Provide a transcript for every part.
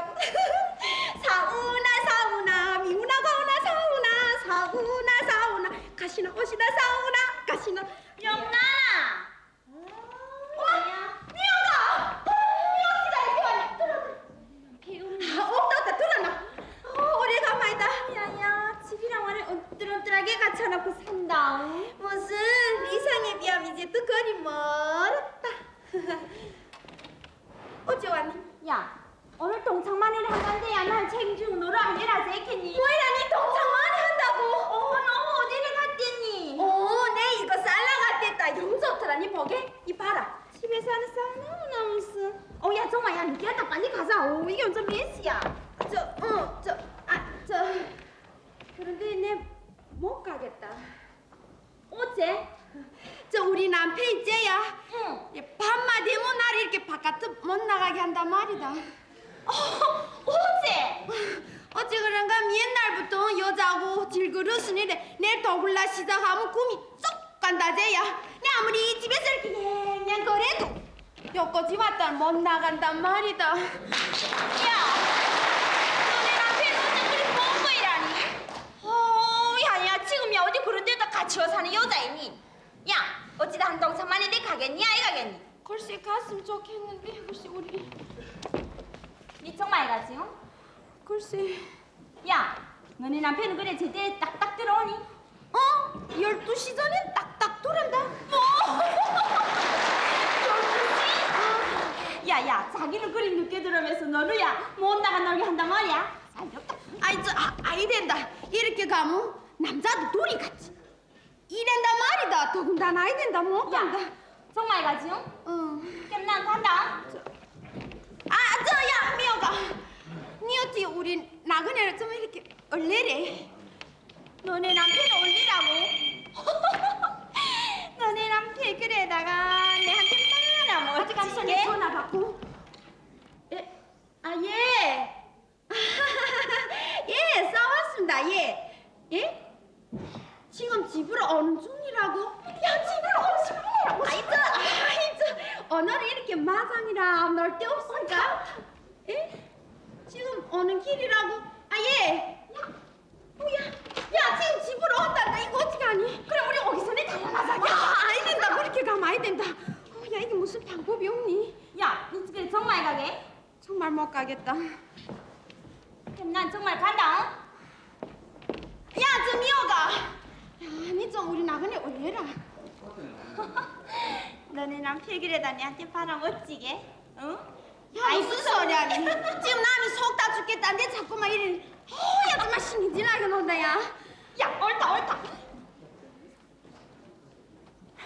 가고. 사우나 사우나 미우나 가우나 사우나 사우나 사우나 가시나 오시나 사우나 가시나. 어? 미우가! 어, 미우 들어 아, 없다 없다 들어놔 어, 오래간만이다 야야 집이랑 산다. 무슨 이상에 비하면 이제 또 거리 멀었다. 어제 왔니? 야 오늘 동창만회를 한다는데 야날 책임지고 놀아 안 해라 제겠니? 뭐이라니 동창만이 한다고? 어 너무 어디를 갔댔니? 어, 내 이거 쌀라갔댔다. 영 좋더라. 니 보게? 이 봐라. 집에서 하는 쌀 너무너무 있어. 어야 정말 야 늦겠다 빨리 가자. 어 이게 완전 메시야. 저, 어, 저, 아, 저. 그런데 내 못 가겠다. 어째? 저 우리 남편 이제야. 응. 이 밤만 되면 나를 이렇게 바깥 못 나가게 한단 말이다. 어 어째? 어찌 그런가 옛날부터 여자고 질그릇으니래 내일 더굴라 시작하면 꿈이 쏙 간다 쟤야 내 아무리 이 집에서 이렇게 냥냥 거래도 여기까지 왔다 못 나간단 말이다 야 너네 남편 어째 그리 뻔뻔이라니? 어 야야 지금이야 어디 그런 데다 같이 와 사는 여자이니? 야 어찌다 한 동창만회 내 가겠니 아이 가겠니? 글쎄 갔으면 좋겠는데 글쎄 우리 니 정말 가지 응? 글쎄 야, 너네 남편은 그래 제때 딱딱 들어오니? 어? 12시 전에 딱딱 돌아온다 뭐? 야, 야, 자기는 그리 늦게 들어오면서 너는 야, 못 나가 놀게 한단 말이야? 살렵다. 아이 저 아, 아이 된다 이렇게 가면 남자도 둘이 같이 이랜단 말이다 더군다나 아이 된다 못 간다 야, 정말 가지 응? 어. 그럼 난 간다. 아, 저야 미호가. 니 어찌 우리 나그네를 좀 이렇게 얼레래? 너네 남편 올리라고? 너네 남편 그래다가 내한테 말하나 뭐? 전에 전화 받고. 예, 아 예. 예, 싸웠습니다. 예, 예? 지금 집으로 오는 중이라고? 야, 집으로 오는 중이라고? 아이 저, 아이 저, 오늘은 이렇게 마당이라 놀 데 없으니까. 예? 지금 오는 길이라고? 아 예. 야, 뭐야? 야, 지금 집으로 온단다. 이거 어떻게 하니? 그럼 우리 오기 전에 달려나자. 야, 아이 된다. 그렇게 가면 아이 된다. 어, 야, 이게 무슨 방법이 없니? 야, 니 집에 정말 가게? 정말 못 가겠다. 그럼 난 정말 간다. 야, 저 미호가. 야, 니좀 우리 나그네 올려라. 응? 너네 남편 그래다 내한테 바라 멋지게? 응? 야, 무슨 소리야, 니. 지금 남이 속 다 죽겠다는데 자꾸만 이래. 어, 야, 정말 신이 지나게 논다, 야. 야, 옳다, 옳다.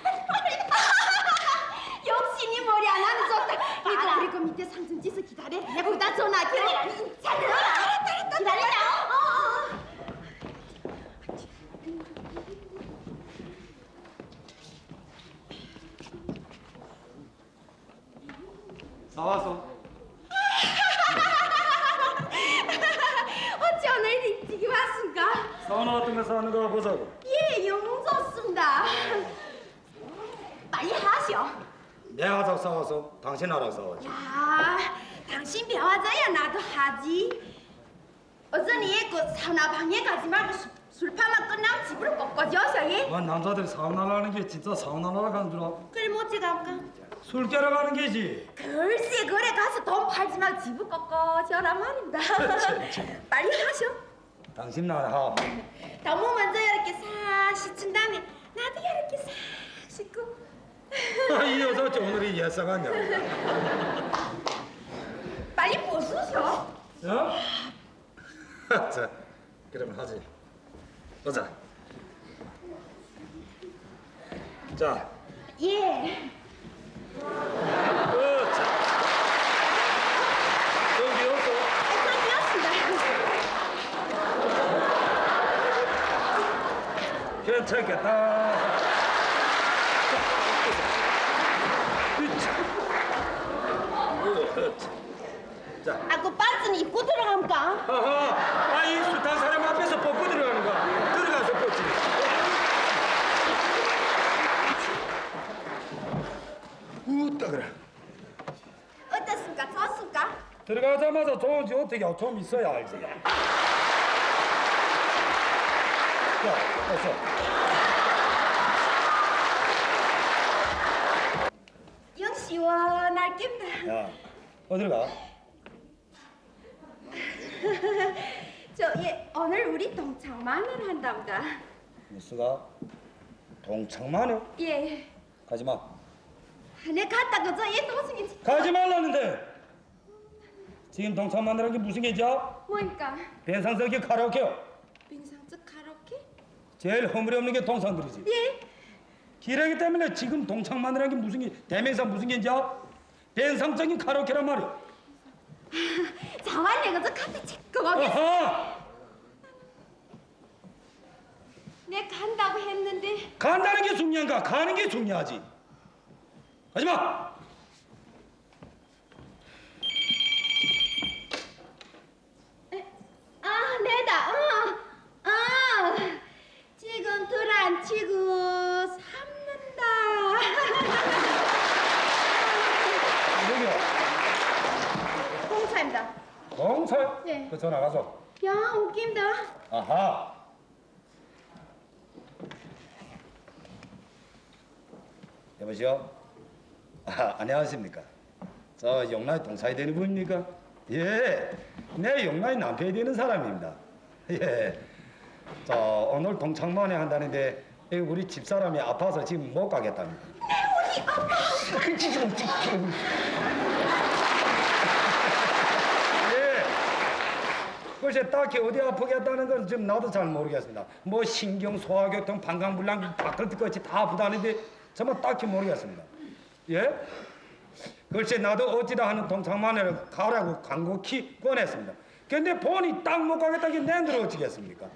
역시 니 머리 안 하는 좋다. 알아. 니도 우리 그 밑에 상층 찌서 기다려. 거기다 전화할게. 잘 들어라. 알았다, 알았다. 기다린다. 어, 어, 어. 나와서 어찌 오늘 일찍 사우나 같은 거 사는 거 보자고 예, 영 좋습니다. 빨리 하셔. 내가 하자고 싸워서 당신 하라고 싸웠지 야, 당신 배워줘야 나도 하지. 어전이 그 사우나 방에 가지 말고 술, 술파만 끝나면 집으로 꺾어져 예? 뭐 남자들이 사우나라는 게 진짜 사우나라고 가는 줄 알아? 그래 뭐지 갈까? 술 깨러 가는 게지 글쎄 그래 가서 돈 팔지 말고 집을 꺾어져라 말입니다. 빨리 하셔. 당신 나라. 하. 너무 먼저 이렇게 싹 씻은 다음에 나도 이렇게 싹 씻고. 이 여자 어째 오늘이 예사가냐 빨리 벗으셔. 어? 자 그러면 하지. 보자. 자. 예. 어, 자. 여기 없어 잘 괜찮겠다 자, 아, 그 반스는 입고 들어갑니까? 하하, 아이 숱한 사람 앞에서 벗고 들어가는 거야. 들어가서 벗지. 들어갑니까 그래? 어떻습니까? 좋습니까? 들어가자마자 좋은지 어떻게 좀 있어야 알지. 야, 어서. 영 시원할 깁니다. 야, 어디로 가? 저, 예, 오늘 우리 동창만을 한답니다. 무스가 동창만해? 예. 가지 마. 내 갔다 그저 얘 동생이 지- 가지 말라는데. 지금 동창만이라는 게 무슨 게죠? 뭐니까? 변상석이 카라오케요. 제일 허물이 없는 게 동창들이지. 예. 기러기 때문에 지금 동창만이라는 게 무슨 게 대명사 무슨 게죠? 변상적인 카라오케란 말이야. 자완이 그저 갔다 체크하게. 아하! 내 간다고 했는데 간다는 게 중요한가? 가는 게 중요하지. 가지 마. 아 내다 어. 아 지금 둘안 치고 삼는다 여기요. 공차입니다 동철. 네. 그 전화 가서. 야 웃긴다 아하. 여보세요? 아, 안녕하십니까? 저 영라의 동사이 되는 분입니까? 예, 내 영라의 남편이 되는 사람입니다. 예. 저 오늘 동창만회 한다는데 이 우리 집사람이 아파서 지금 못 가겠답니다. 예. 글쎄 딱히 어디 아프겠다는 건 지금 나도 잘 모르겠습니다. 뭐 신경, 소화교통, 방광불량, 것이 다 아프다는데 정말 딱히 모르겠습니다. 예? 글쎄 나도 어찌다 하는 동창만회를 가라고 간곡히 권했습니다. 근데 본이 딱 못 가겠다기 내들어 어찌겠습니까?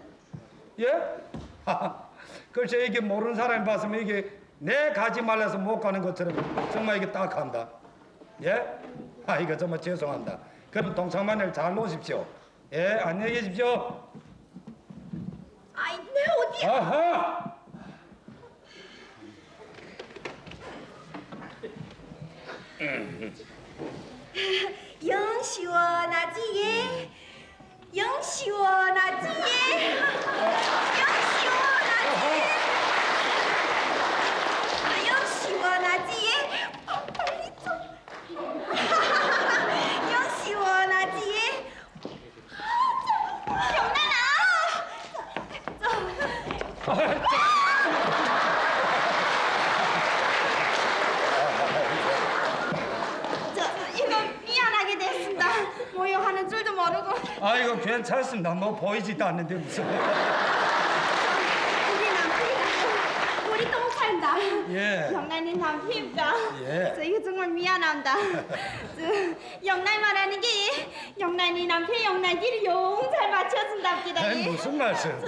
예? 글쎄 이게 모르는 사람이 봤으면 이게 내 가지 말라서 못 가는 것처럼 정말 이게 딱 한다. 예? 아 이거 정말 죄송합니다. 그럼 동창만회를 잘 놓으십시오. 예, 안녕히 계십시오. 아이 내 어디 아하! 영 시원하지 예? 영 시원하지 예? 영 시원하지 예? 영 시원하지 예? 어, 빨리 좀. 영 시원하지 예? 저 이거 미안하게 됐습니다. 뭐요 하는 줄도 모르고 아 이거 괜찮습니다. 뭐 보이지도 않는데 무슨. 우리 남편이다. 똥살다. 예. 영란이 남편입니다. 예. 저 이거 정말 미안합니다. 저 영란 말하는 게 영란이 남편 영란이를 용잘 맞춰준답니다. 예. 무슨 말씀?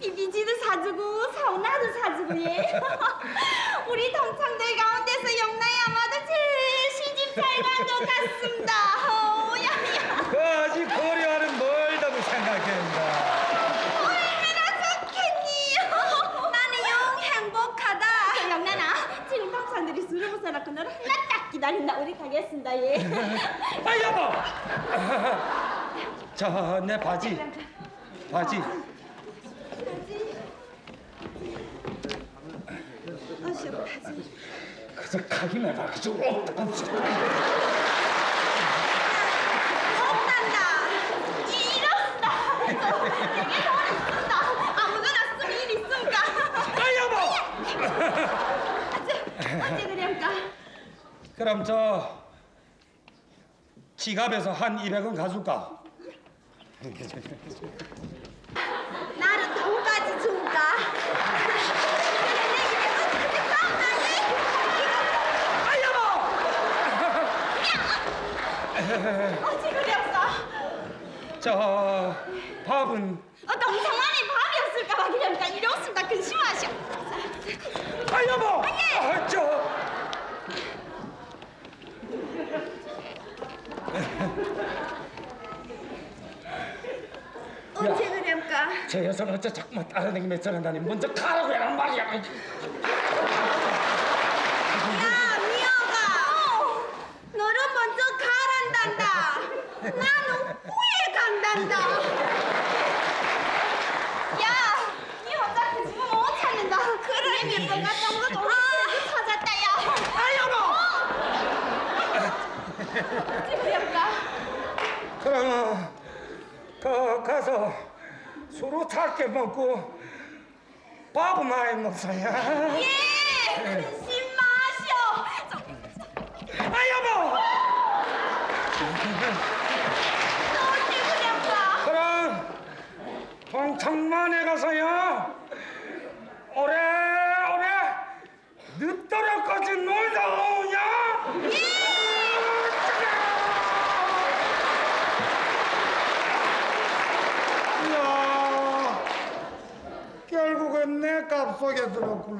비비지도 사주고 사우나도 사주고 예. 우리 동창들 가운데서 영란이 아마도 제일 시집 잘 간 것 같습니다. 어, 야야. 그 아직 거리와는 멀다고 생각합니다. 얼마나 좋겠니? 나는 영 행복하다. 영란아, 지금 동창들이 술을 부숴놓고 너를 하나 딱 기다린다. 우리 가겠습니다. 예. 아 여보! 자, 내 바지. 바지. 바지. 그저 가기만 해가지고. 어, 없단다. 이 이렇다. 내게 돈 있습니다. 아무거나 쓰면 일 있습니까? 아 여보! 어째 어째 그래까? 그럼 저 지갑에서 한 200원 가줄까? 나는 돈까지 줄까? 어째 그래까? 저 밥은 어, 동창만에 밥이 없을까 봐 그러니까 이렇습니다. 근심하셔. 아 여보! 아, 저 어째 그래까? 저 여자는 어째 자꾸만 따라다니며 저런다니 먼저 가라고 해란 말이야. 그래도 서로 작게 먹고 밥은 많이 먹어야. 예, 근심 마셔. 저, 아 여보. 너? 그럼 동창만에 가서요. 오래 الحمد